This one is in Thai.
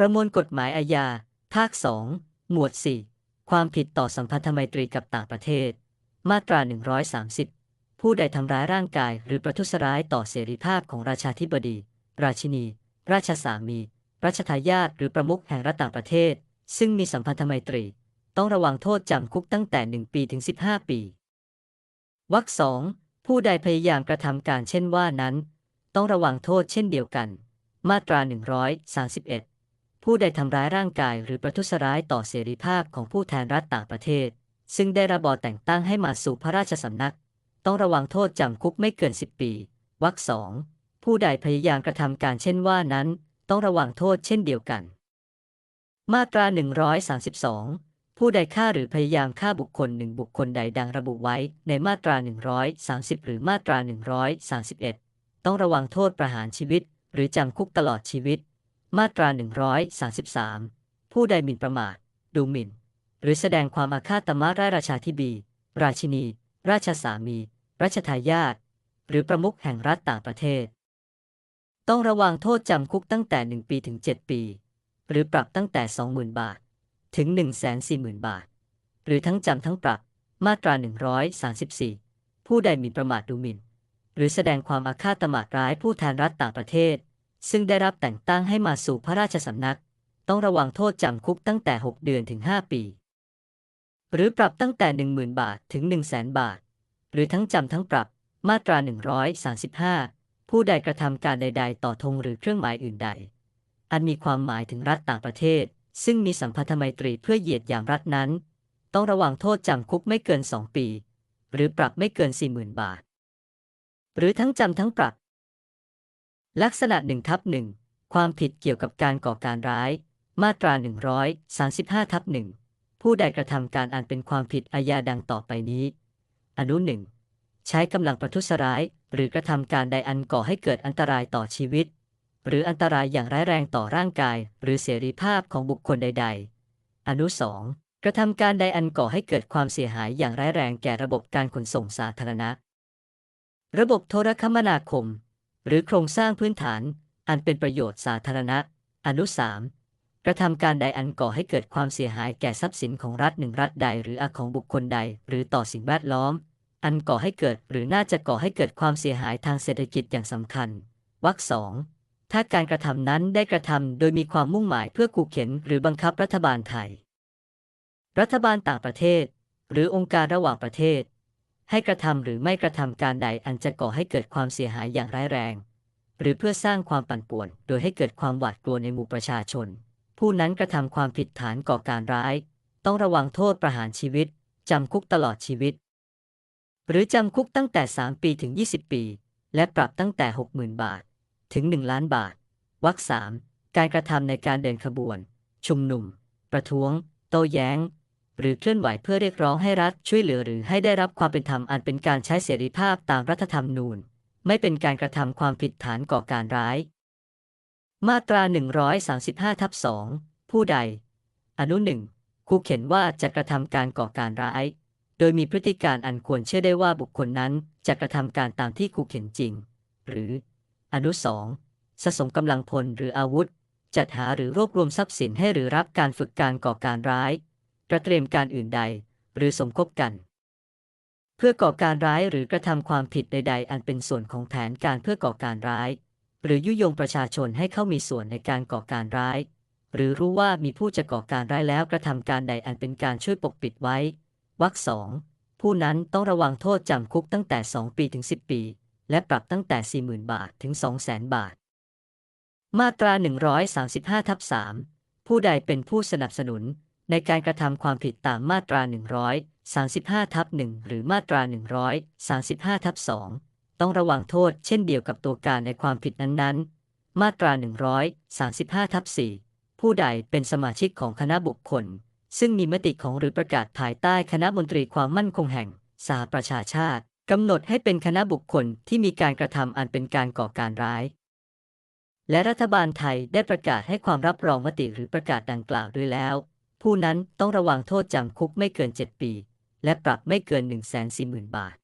ประมวลกฎหมายอาญา ภาค 2 หมวด 4 ความผิดต่อสัมพันธไมตรีกับต่างประเทศ มาตรา 130 ผู้ใดทำร้ายร่างกาย หรือประทุษร้ายต่อเสรีภาพของราชาธิบดี ราชินี ราชสามีรัชทายาทหรือประมุขแห่งรัฐต่างประเทศ ซึ่งมีสัมพันธไมตรี ต้องระวังโทษจำคุกตั้งแต่ 1 ปีถึง 15 ปีวรรคสองผู้ใดพยายามกระทำการเช่นว่านั้น ต้องระวังโทษเช่นเดียวกัน มาตรา 131 ผู้ใดทำร้ายร่างกายหรือประทุษร้ายต่อเสรีภาพของผู้แทนรัฐต่างประเทศ ซึ่งได้รับบอแต่งตั้งให้มาสู่พระราชสำนัก ต้องระวังโทษจำคุกไม่เกิน 10 ปีวรรคสองผู้ใดพยายามกระทำการเช่นว่านั้น ต้องระวังโทษเช่นเดียวกัน มาตรา 132 ผู้ใดฆ่าหรือพยายามฆ่าบุคคลหนึ่งบุคคลใดดังระบุไว้ในมาตรา 130 หรือมาตรา 131 ต้องระวังโทษประหารชีวิต หรือจำคุกตลอดชีวิต มาตรา 133 ผู้ใดหมิ่นประมาท ดูหมิ่น หรือแสดงความอาฆาตตมาร้ายราชาธิบี ราชินี ราชสามีรัชทายาทหรือประมุขแห่งรัฐต่างประเทศ ต้องระวังโทษจำคุกตั้งแต่ 1 ปีถึง 7 ปี หรือปรับตั้งแต่ 20,000 บาท ถึง 140,000 บาท หรือทั้งจำทั้งปรับมาตรา 134 ผู้ใดหมิ่นประมาทดูหมิ่น หรือแสดงความอาฆาตตมาร้ายผู้แทนรัฐต่างประเทศ ซึ่งได้รับแต่งตั้งให้มาสู่พระราชสำนัก ต้องระวังโทษจำคุกตั้งแต่ 6 เดือนถึง 5 ปี หรือปรับตั้งแต่ 10,000 บาทถึง 100,000 บาท หรือทั้งจำทั้งปรับมาตรา 135 ผู้ใดกระทำการใด ๆ ต่อธงหรือเครื่องหมายอื่นใด อันมีความหมายถึงรัฐต่างประเทศ ซึ่งมีสัมพันธไมตรีเพื่อเหยียดหยามรัฐนั้น ต้องระวังโทษจำคุกไม่เกิน 2 ปี หรือปรับไม่เกิน 40,000 บาท หรือทั้งจำทั้งปรับ ลักษณะ1ทับ1ความผิดเกี่ยวกับการก่อการร้าย มาตรา 135ทับ1ผู้ใดกระทำการอันเป็นความผิดอาญาดังต่อไปนี้ อนุหนึ่งใช้กำลังประทุษร้าย หรือกระทำการใดอันก่อให้เกิดอันตรายต่อชีวิต หรืออันตรายอย่างร้ายแรงต่อร่างกาย หรือเสรีภาพของบุคคลใด ๆ อนุสองกระทำการใดอันก่อให้เกิดความเสียหายอย่างร้ายแรงแก่ระบบการขนส่งสาธารณะ ระบบโทรคมนาคม หรือโครงสร้างพื้นฐานอันเป็นประโยชน์สาธารณะ อนุสามกระทำการใดอันก่อให้เกิดความเสียหายแก่ทรัพย์สินของรัฐหนึ่งรัฐใดหรืออาของบุคคลใด หรือต่อสิ่งแวดล้อม อันก่อให้เกิดหรือน่าจะก่อให้เกิดความเสียหายทางเศรษฐกิจอย่างสำคัญวรรคสองถ้าการกระทำนั้นได้กระทำโดยมีความมุ่งหมายเพื่อขู่เข็นหรือบังคับรัฐบาลไทย รัฐบาลต่างประเทศ หรือองค์การระหว่างประเทศ ให้กระทำหรือไม่กระทำการใดอันจะก่อให้เกิดความเสียหายอย่างร้ายแรง หรือเพื่อสร้างความปั่นป่วน โดยให้เกิดความหวาดกลัวในหมู่ประชาชน ผู้นั้นกระทำความผิดฐานก่อการร้าย ต้องระวังโทษประหารชีวิตจำคุกตลอดชีวิต หรือจำคุกตั้งแต่ 3 ปีถึง 20 ปี และปรับตั้งแต่ 60,000 บาท ถึง 1 ล้านบาทวรรคสามการกระทำในการเดินขบวน ชุมนุม ประท้วง โต้แย้ง หรือเคลื่อนไหวเพื่อเรียกร้องให้รัฐช่วยเหลือหรือให้ได้รับความเป็นธรรมอันเป็นการใช้เสรีภาพตามรัฐธรรมนูญ ไม่เป็นการกระทำความผิดฐานก่อการร้าย มาตรา 135ทับ2ผู้ใด อนุหนึ่งคู่เข็นว่าจะกระทำการก่อการร้าย โดยมีพฤติการอันควรเชื่อได้ว่าบุคคลนั้นจะกระทำการตามที่คู่เข็นจริง หรือ อนุสองสะสมกำลังพลหรืออาวุธ จัดหาหรือรวบรวมทรัพย์สินให้หรือรับการฝึกการก่อการร้าย กระเตรียมการอื่นใด หรือสมคบกัน เพื่อก่อการร้ายหรือกระทำความผิดใด ๆ อันเป็นส่วนของแผนการเพื่อก่อการร้าย หรือยุยงประชาชนให้เข้ามีส่วนในการก่อการร้าย หรือรู้ว่ามีผู้จะก่อการร้ายแล้วกระทำการใดอันเป็นการช่วยปกปิดไว้วรรคสองผู้นั้นต้องระวังโทษจำคุกตั้งแต่ 2 ปีถึง 10 ปี และปรับตั้งแต่ 40,000 บาทถึง 200,000 บาท มาตรา 135ทับ3ผู้ใดเป็นผู้สนับสนุน ในการกระทำความผิดตามมาตรา 135ทับ1หรือมาตรา 135ทับ2ต้องระวังโทษเช่นเดียวกับตัวการในความผิดนั้นๆ มาตรา 135ทับ4ผู้ใดเป็นสมาชิกของคณะบุคคล ซึ่งมีมติของหรือประกาศภายใต้คณะมนตรีความมั่นคงแห่งสหประชาชาติกำหนดให้เป็นคณะบุคคลที่มีการกระทำอันเป็นการก่อการร้าย และรัฐบาลไทยได้ประกาศให้ความรับรองมติหรือประกาศดังกล่าวด้วยแล้ว ผู้นั้นต้องระวังโทษจำคุกไม่เกิน 7 ปี และปรับไม่เกิน 140,000 บาท